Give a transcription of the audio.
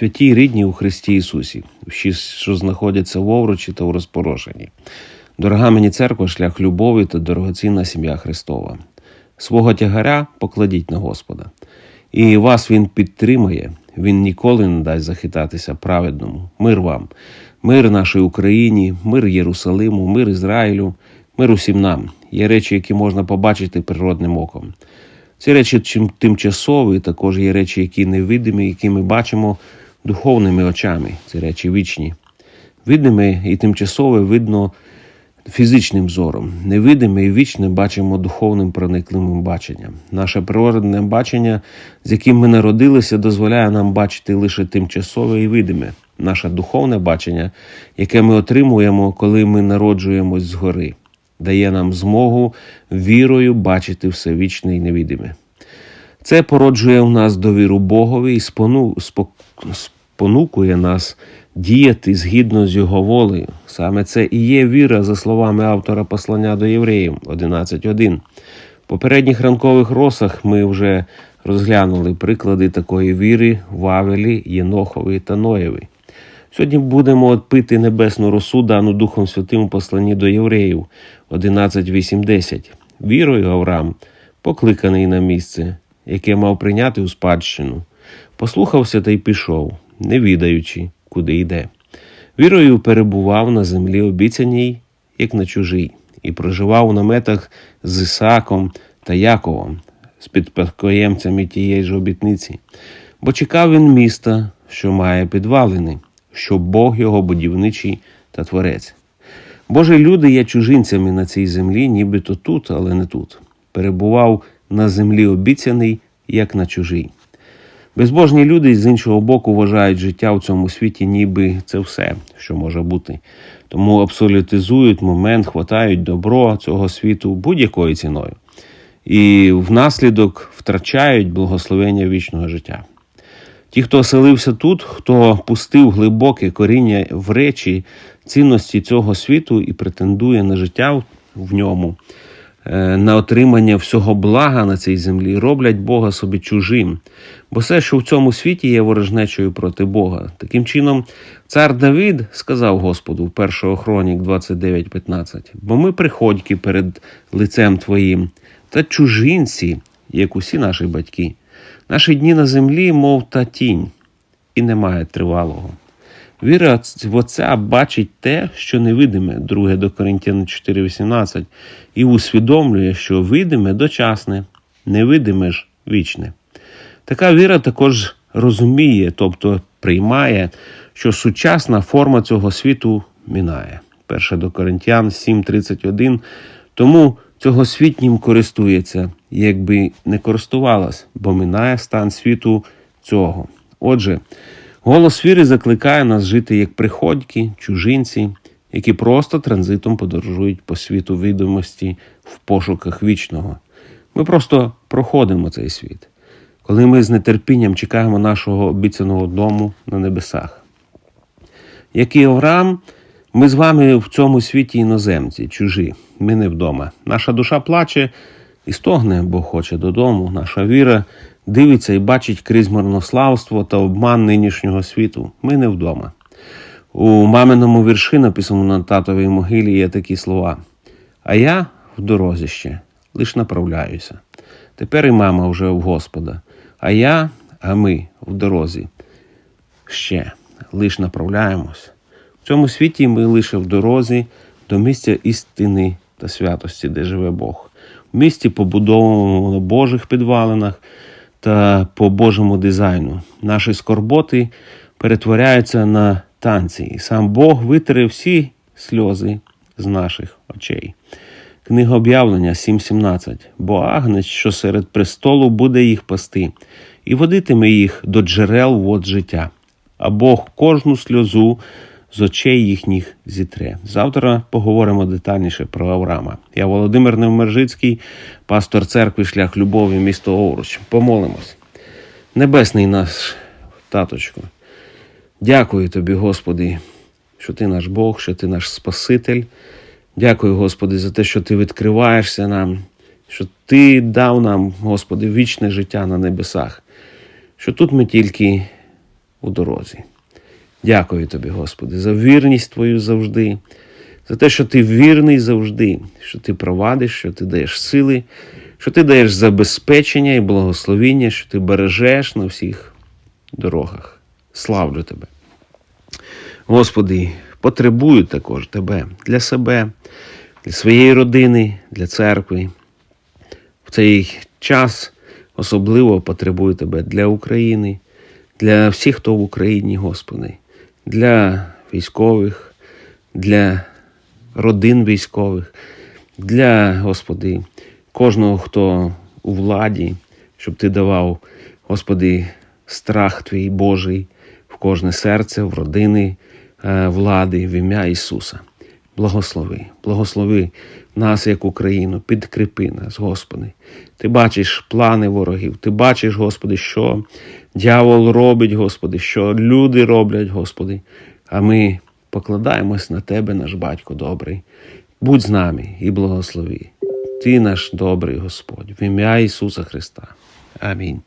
святі й рідні у Христі Ісусі, всі, що знаходяться в Овручі та у розпорошенні. Дорога мені церква, шлях любові та дорогоцінна сім'я Христова. Свого тягаря покладіть на Господа. І вас Він підтримає, Він ніколи не дасть захитатися праведному. Мир вам, мир нашій Україні, мир Єрусалиму, мир Ізраїлю, мир усім нам. Є речі, які можна побачити природним оком. Ці речі тимчасові, також є речі, які невидимі, які ми бачимо духовними очами. Ці речі вічні. Видиме і тимчасове видно фізичним зором. Невидиме і вічне бачимо духовним проникливим баченням. Наше природне бачення, з яким ми народилися, дозволяє нам бачити лише тимчасове і видиме. Наше духовне бачення, яке ми отримуємо, коли ми народжуємось згори, дає нам змогу вірою бачити все вічне і невидиме. Це породжує в нас довіру Богові і спону, спо, спонукує нас діяти згідно з Його волею. Саме це і є віра, за словами автора послання до євреїв 11.1. В попередніх ранкових росах ми вже розглянули приклади такої віри в Авелі, Єнохові та Ноєві. Сьогодні будемо пити небесну росу, дану Духом Святим у посланні до євреїв 11.8.10. Вірою Авраам, покликаний на місце, яке мав прийняти у спадщину, послухався та й пішов, не відаючи, куди йде. Вірою перебував на землі обіцяній, як на чужій, і проживав у наметах з Ісаком та Яковом, з підпадкоємцями тієї ж обітниці, бо чекав він міста, що має підвалини, що Бог його будівничий та творець. Божі люди є чужинцями на цій землі, нібито тут, але не тут. Перебував на землі обіцяний, як на чужій. Безбожні люди з іншого боку вважають життя в цьому світі, ніби це все, що може бути. Тому абсолютизують момент, хватають добро цього світу будь-якою ціною. І внаслідок втрачають благословення вічного життя. Ті, хто оселився тут, хто пустив глибоке коріння в речі цінності цього світу і претендує на життя в ньому, на отримання всього блага на цій землі, роблять Бога собі чужим. Бо все, що в цьому світі є ворожнечою проти Бога. Таким чином, цар Давид сказав Господу в 1 Хронік 29.15, бо ми приходьки перед лицем Твоїм та чужинці, як усі наші батьки. Наші дні на землі, мов та тінь, і немає тривалого. Віра в Отця бачить те, що невидиме, 2 до Коринтян 4,18, і усвідомлює, що видиме дочасне, невидиме ж вічне. Така віра також розуміє, тобто приймає, що сучасна форма цього світу мінає. 1 до Коринтян 7,31. Тому цьогосвітнім користується, якби не користувалась, бо минає стан світу цього. Отже, голос віри закликає нас жити як приходьки, чужинці, які просто транзитом подорожують по світу відомості в пошуках вічного. Ми просто проходимо цей світ, коли ми з нетерпінням чекаємо нашого обіцяного дому на небесах. Як і Авраам, ми з вами в цьому світі іноземці, чужі, ми не вдома. Наша душа плаче і стогне, бо хоче додому. Наша віра дивиться і бачить крізь марнославство та обман нинішнього світу. Ми не вдома. У маминому вірші, написаному на татовій могилі, є такі слова. А я в дорозі ще, лиш направляюся. Тепер і мама вже в Господа. А я, а ми в дорозі ще, лиш направляємось. В цьому світі ми лише в дорозі до місця істини та святості, де живе Бог. В місті побудованому на Божих підвалинах та по Божому дизайну. Наші скорботи перетворяються на танці, і сам Бог витре всі сльози з наших очей. Книга об'явлення 7.17. Бо агнець, що серед престолу буде їх пасти, і водитиме їх до джерел вод життя, а Бог кожну сльозу з очей їхніх зітре. Завтра поговоримо детальніше про Авраама. Я Володимир Невмержицький, пастор церкви Шлях Любові, місто Овруч. Помолимось. Небесний наш таточко. Дякую тобі, Господи, що ти наш Бог, що ти наш Спаситель. Дякую, Господи, за те, що ти відкриваєшся нам, що ти дав нам, Господи, вічне життя на небесах. Що тут ми тільки у дорозі. Дякую тобі, Господи, за вірність Твою завжди, за те, що ти вірний завжди, що ти провадиш, що ти даєш сили, що ти даєш забезпечення і благословіння, що ти бережеш на всіх дорогах. Славлю тебе. Господи, потребую також Тебе для себе, для своєї родини, для церкви. В цей час особливо потребую Тебе для України, для всіх, хто в Україні, Господи, для військових, для родин військових, для, Господи, кожного, хто у владі, щоб Ти давав, Господи, страх Твій Божий в кожне серце, в родини е, влади, в ім'я Ісуса. Благослови, благослови нас, як Україну, підкріпи нас, Господи. Ти бачиш плани ворогів, ти бачиш, Господи, що дьявол робить, Господи, що люди роблять, Господи. А ми покладаємось на Тебе, наш батько добрий. Будь з нами і благослови. Ти наш добрий Господь, в ім'я Ісуса Христа. Амінь.